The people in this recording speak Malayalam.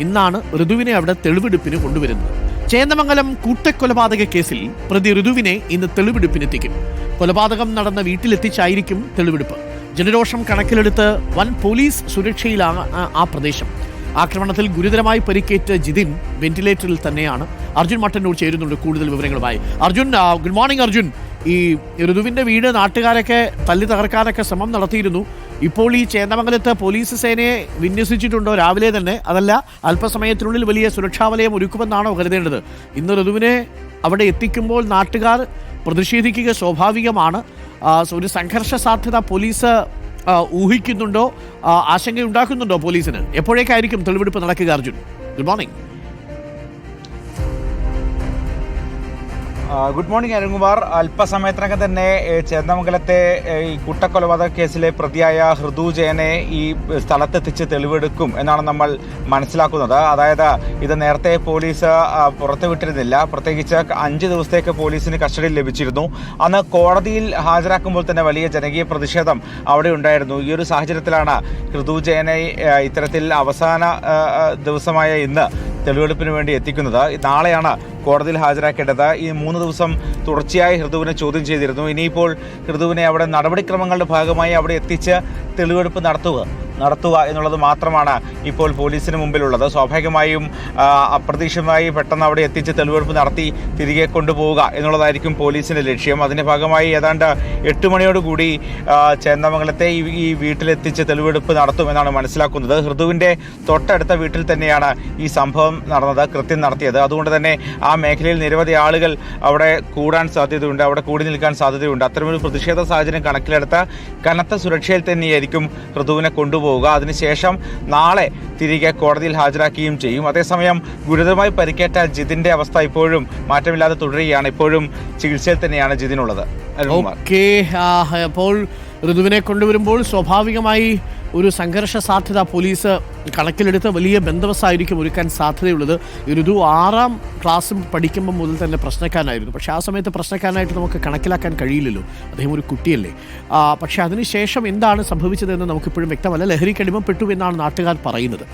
ഇന്നാണ് ഋതുവിനെ അവിടെ തെളിവെടുപ്പിന് കൊണ്ടുവരുന്നത്. ചേന്ദമംഗലം കൂട്ടക്കൊലപാതക കേസിൽ പ്രതി ഋതുവിനെ ഇന്ന് തെളിവെടുപ്പിനെത്തിക്കും. കൊലപാതകം നടന്ന വീട്ടിലെത്തിച്ചായിരിക്കും തെളിവെടുപ്പ്. ജനരോഷം കണക്കിലെടുത്ത് വൻ പോലീസ് സുരക്ഷയിലാണ് ആ- പ്രദേശം. ആക്രമണത്തിൽ ഗുരുതരമായി പരിക്കേറ്റ ജിതിൻ വെന്റിലേറ്ററിൽ തന്നെയാണ്. അർജുൻ മട്ടന്നൂർ ചേരുന്നുണ്ട് കൂടുതൽ വിവരങ്ങളുമായി. Arjun good morning Arjun. ഈ ഋതുവിന്റെ വീട് നാട്ടുകാരൊക്കെ തല്ലി തകർക്കാനൊക്കെ ശ്രമം നടത്തിയിരുന്നു. ഇപ്പോൾ ഈ ചേന്ദമംഗലത്ത് പോലീസ് സേനയെ വിന്യസിച്ചിട്ടുണ്ടോ? രാവിലെ തന്നെ. അതല്ല അല്പസമയത്തിനുള്ളിൽ വലിയ സുരക്ഷാ വലയം ഒരുക്കുമെന്നാണോ കരുതേണ്ടത്? ഇന്ന് ഋതുവിനെ അവിടെ എത്തിക്കുമ്പോൾ നാട്ടുകാർ പ്രതിഷേധിക്കുക സ്വാഭാവികമാണ്. ഒരു സംഘർഷ സാധ്യത പോലീസ് ഊഹിക്കുന്നുണ്ടോ? ആശങ്കയുണ്ടാക്കുന്നുണ്ടോ പോലീസിന്? എപ്പോഴേക്കായിരിക്കും തെളിവെടുപ്പ് നടക്കുക Arjun? Good morning good morning Arunkumar. അല്പസമയത്തിനകം തന്നെ ചേന്നമംഗലത്തെ ഈ കുട്ടക്കൊലപാതക കേസിലെ പ്രതിയായ ഹൃദു ജയനെ ഈ സ്ഥലത്തെത്തിച്ച് തെളിവെടുക്കും എന്നാണ് നമ്മൾ മനസ്സിലാക്കുന്നത്. അതായത് ഇത് നേരത്തെ പോലീസ് പുറത്തു പുറത്തുവിട്ടിരുന്നില്ല പ്രത്യേകിച്ച് അഞ്ച് ദിവസത്തേക്ക് പോലീസിന് കസ്റ്റഡിയിൽ ലഭിച്ചിരുന്നു. അന്ന് കോടതിയിൽ ഹാജരാക്കുമ്പോൾ തന്നെ വലിയ ജനകീയ പ്രതിഷേധം അവിടെ ഉണ്ടായിരുന്നു. ഈ ഒരു സാഹചര്യത്തിലാണ് ഹൃദു ജയനെ ഇത്തരത്തിൽ അവസാന ദിവസമായ ഇന്ന് തെളിവെടുപ്പിന് വേണ്ടി എത്തിക്കുന്നത്. നാളെയാണ് കോടതിയിൽ ഹാജരാക്കേണ്ടത്. ഈ മൂന്ന് ദിവസം തുടർച്ചയായി ഹൃദുവിനെ ചോദ്യം ചെയ്തിരുന്നു. ഇനിയിപ്പോൾ ഹൃദുവിനെ അവിടെ നടപടിക്രമങ്ങളുടെ ഭാഗമായി അവിടെ എത്തിച്ച് തെളിവെടുപ്പ് നടത്തുക. നടത്തുക എന്നുള്ളത് മാത്രമാണ് ഇപ്പോൾ പോലീസിന് മുമ്പിലുള്ളത്. സ്വാഭാവികമായും അപ്രതീക്ഷിതമായി പെട്ടെന്ന് അവിടെ എത്തിച്ച് തെളിവെടുപ്പ് നടത്തി തിരികെ കൊണ്ടുപോവുക എന്നുള്ളതായിരിക്കും പോലീസിന്റെ ലക്ഷ്യം. അതിന്റെ ഭാഗമായി ഏതാണ്ട് എട്ട് മണിയോടുകൂടി ചേന്ദമംഗലത്തെ ഈ വീട്ടിലെത്തിച്ച് തെളിവെടുപ്പ് നടത്തുമെന്നാണ് മനസ്സിലാക്കുന്നത്. ഹൃദുവിന്റെ തൊട്ടടുത്ത വീട്ടിൽ തന്നെയാണ് ഈ സംഭവം നടന്നത് കൃത്യം നടത്തിയത്. അതുകൊണ്ട് തന്നെ ആ മേഖലയിൽ നിരവധി ആളുകൾ അവിടെ കൂടാൻ സാധ്യതയുണ്ട് അവിടെ കൂടി നിൽക്കാൻ സാധ്യതയുണ്ട്. അത്തരമൊരു പ്രതിഷേധ സാഹചര്യം കണക്കിലെടുത്ത കനത്ത സുരക്ഷയിൽ തന്നെയായിരിക്കും ഹൃദുവിനെ കൊണ്ടുപോവുക അതിനുശേഷം നാളെ തിരികെ കോടതിയിൽ ഹാജരാക്കുകയും ചെയ്യും. അതേസമയം ഗുരുതരമായി പരിക്കേറ്റ ജിതിന്റെ അവസ്ഥ ഇപ്പോഴും മാറ്റമില്ലാതെ തുടരുകയാണ്. ഇപ്പോഴും ചികിത്സയിൽ തന്നെയാണ് ജിതിനുള്ളത്. അപ്പോൾ ഋതുവിനെ കൊണ്ടുവരുമ്പോൾ സ്വാഭാവികമായി ഒരു സംഘർഷ സാധ്യത പോലീസ് കണക്കിലെടുത്ത് വലിയ ബന്ധവസായിരിക്കും ഒരുക്കാൻ സാധ്യതയുള്ളത്. ഋതു ആറാം ക്ലാസ് പഠിക്കുമ്പോൾ മുതൽ തന്നെ പ്രശ്നക്കാരനായിരുന്നു. പക്ഷേ ആ സമയത്ത് പ്രശ്നക്കാരനായിട്ട് നമുക്ക് കണക്കിലാക്കാൻ കഴിയില്ലല്ലോ. അദ്ദേഹം ഒരു കുട്ടിയല്ലേ. പക്ഷേ അതിനുശേഷം എന്താണ് സംഭവിച്ചതെന്ന് നമുക്കിപ്പോഴും വ്യക്തമല്ല. ലഹരിക്കടിമപ്പെട്ടു എന്നാണ് നാട്ടുകാർ പറയുന്നത്.